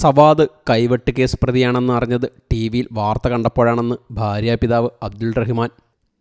Savad കൈവെട്ട് case പ്രതിയാണെന്ന് അറിഞ്ഞത് T വിയിൽ വാർത്ത കണ്ടപ്പോഴാണെന്ന് ഭാര്യാപിതാവ് അബ്ദുൾ റഹ്മാൻ.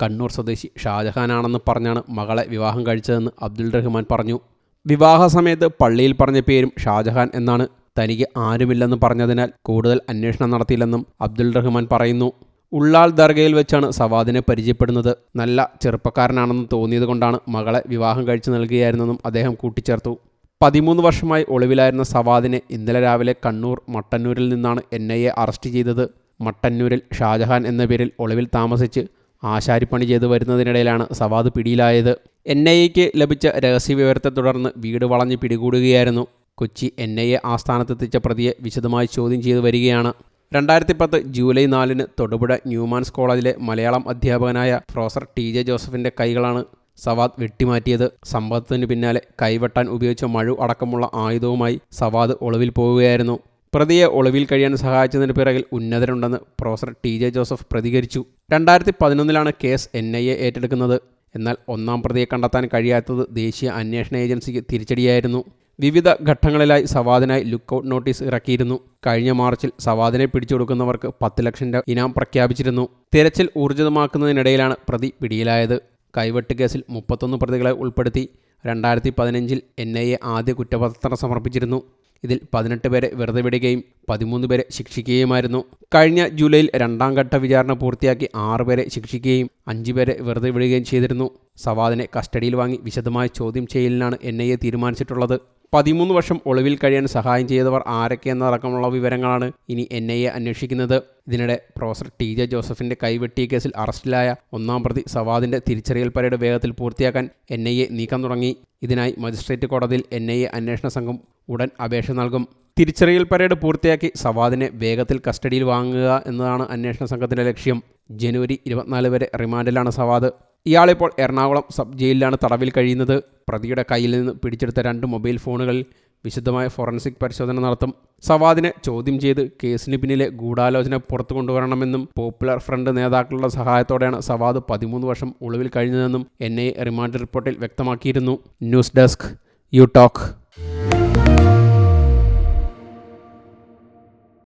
കണ്ണൂർ സ്വദേശി ഷാജഹാനാണെന്ന് പറഞ്ഞാണ് മകളെ വിവാഹം കഴിച്ചതെന്ന് അബ്ദുൾ റഹ്മാൻ പറഞ്ഞു. വിവാഹ സമയത്ത് പള്ളിയിൽ പറഞ്ഞ പേരും ഷാജഹാൻ എന്നാണ്. തനിക്ക് ആരുമില്ലെന്ന് പറഞ്ഞതിനാൽ കൂടുതൽ അന്വേഷണം നടത്തിയില്ലെന്നും അബ്ദുൾ റഹ്മാൻ പറയുന്നു. ഉള്ളാൽ ദർഗയിൽ വെച്ചാണ് സവാദിനെ പരിചയപ്പെടുന്നത്. നല്ല ചെറുപ്പക്കാരനാണെന്ന് തോന്നിയത് കൊണ്ടാണ് മകളെ വിവാഹം കഴിച്ചു നൽകുകയായിരുന്നെന്നും അദ്ദേഹം കൂട്ടിച്ചേർത്തു. പതിമൂന്ന് വർഷമായി ഒളിവിലായിരുന്ന സവാദിനെ ഇന്നലെ രാവിലെ കണ്ണൂർ മട്ടന്നൂരിൽ നിന്നാണ് എൻ ഐ എ അറസ്റ്റ് ചെയ്തത്. മട്ടന്നൂരിൽ ഷാജഹാൻ എന്ന പേരിൽ ഒളിവിൽ താമസിച്ച് ആശാരിപ്പണി ചെയ്തു വരുന്നതിനിടയിലാണ് സവാദ് പിടിയിലായത്. എൻ ഐ എക്ക് ലഭിച്ച രഹസ്യവിവരത്തെ തുടർന്ന് വീട് വളഞ്ഞ് പിടികൂടുകയായിരുന്നു. കൊച്ചി എൻ ഐ എ ആസ്ഥാനത്തെത്തിച്ച പ്രതിയെ വിശദമായി ചോദ്യം ചെയ്തു വരികയാണ്. രണ്ടായിരത്തി പത്ത് ജൂലൈ നാലിന് തൊടുപുഴ ന്യൂമാൻസ് കോളേജിലെ മലയാളം അധ്യാപകനായ പ്രൊഫസർ ടി ജെ ജോസഫിന്റെ കൈകളാണ് സവാദ് വെട്ടിമാറ്റിയത്. സംഭവത്തിന് പിന്നാലെ കൈവെട്ടാൻ ഉപയോഗിച്ച മഴു അടക്കമുള്ള ആയുധവുമായി സവാദ് ഒളിവിൽ പോവുകയായിരുന്നു. പ്രതിയെ ഒളിവിൽ കഴിയാൻ സഹായിച്ചതിന് പിറകിൽ ഉന്നതരുണ്ടെന്ന് പ്രൊഫസർ ടി ജെ ജോസഫ് പ്രതികരിച്ചു. രണ്ടായിരത്തി പതിനൊന്നിലാണ് കേസ് എൻ ഐ എ ഏറ്റെടുക്കുന്നത്. എന്നാൽ ഒന്നാം പ്രതിയെ കണ്ടെത്താൻ കഴിയാത്തത് ദേശീയ അന്വേഷണ ഏജൻസിക്ക് തിരിച്ചടിയായിരുന്നു. വിവിധ ഘട്ടങ്ങളിലായി സവാദിനായി ലുക്കൌട്ട് നോട്ടീസ് ഇറക്കിയിരുന്നു. കഴിഞ്ഞ മാർച്ചിൽ സവാദിനെ പിടിച്ചെടുക്കുന്നവർക്ക് പത്ത് ലക്ഷം ഇനാം പ്രഖ്യാപിച്ചിരുന്നു. തിരച്ചിൽ ഊർജിതമാക്കുന്നതിനിടയിലാണ് പ്രതി പിടിയിലായത്. കൈവെട്ട് കേസിൽ മുപ്പത്തൊന്ന് പ്രതികളെ ഉൾപ്പെടുത്തി രണ്ടായിരത്തി പതിനഞ്ചിൽ എൻ ഐ എ ആദ്യ കുറ്റപത്രം സമർപ്പിച്ചിരുന്നു. ഇതിൽ പതിനെട്ട് പേരെ വെറുതെ വിടുകയും പതിമൂന്ന് പേരെ ശിക്ഷിക്കുകയുമായിരുന്നു. കഴിഞ്ഞ ജൂലൈയിൽ രണ്ടാം ഘട്ട വിചാരണ പൂർത്തിയാക്കി ആറ് പേരെ ശിക്ഷിക്കുകയും അഞ്ച് പേരെ വെറുതെ വിടുകയും ചെയ്തിരുന്നു. സവാദിനെ കസ്റ്റഡിയിൽ വാങ്ങി വിശദമായ ചോദ്യം ചെയ്യലിനാണ് എൻ ഐ എ തീരുമാനിച്ചിട്ടുള്ളത്. പതിമൂന്ന് വർഷം ഒളിവിൽ കഴിയാൻ സഹായം ചെയ്തവർ ആരൊക്കെയെന്നതടക്കമുള്ള വിവരങ്ങളാണ് ഇനി എൻ ഐ എ അന്വേഷിക്കുന്നത്. ഇതിനിടെ പ്രൊഫസർ ടി ജെ ജോസഫിന്റെ കൈവെട്ടിയ കേസിൽ അറസ്റ്റിലായ ഒന്നാം പ്രതി സവാദിന്റെ തിരിച്ചറിയൽ പരേഡ് വേഗത്തിൽ പൂർത്തിയാക്കാൻ എൻ ഐ എ നീക്കം തുടങ്ങി. ഇതിനായി മജിസ്ട്രേറ്റ് കോടതിയിൽ എൻ ഐ എ അന്വേഷണ സംഘം ഉടൻ അപേക്ഷ നൽകും. തിരിച്ചറിയൽ പരേഡ് പൂർത്തിയാക്കി സവാദിനെ വേഗത്തിൽ കസ്റ്റഡിയിൽ വാങ്ങുക എന്നതാണ് അന്വേഷണ സംഘത്തിന്റെ ലക്ഷ്യം. ജനുവരി ഇരുപത്തിനാല് വരെ റിമാൻഡിലാണ് സവാദ്. ഇയാളിപ്പോൾ എറണാകുളം സബ് ജയിലിലാണ് തടവിൽ കഴിയുന്നത്. പ്രതിയുടെ കയ്യിൽ നിന്ന് പിടിച്ചെടുത്ത രണ്ട് മൊബൈൽ ഫോണുകൾ വിശദമായ ഫോറൻസിക് പരിശോധന നടത്തും. സവാദിനെ ചോദ്യം ചെയ്ത് കേസിന് പിന്നിലെ ഗൂഢാലോചന പുറത്തു കൊണ്ടുവരണമെന്നും പോപ്പുലർ ഫ്രണ്ട് നേതാക്കളുടെ സഹായത്തോടെയാണ് സവാദ് പതിമൂന്ന് വർഷം ഒളിവിൽ കഴിഞ്ഞതെന്നും എൻ ഐ റിമാൻഡ് റിപ്പോർട്ടിൽ വ്യക്തമാക്കിയിരുന്നു. News desk you talk.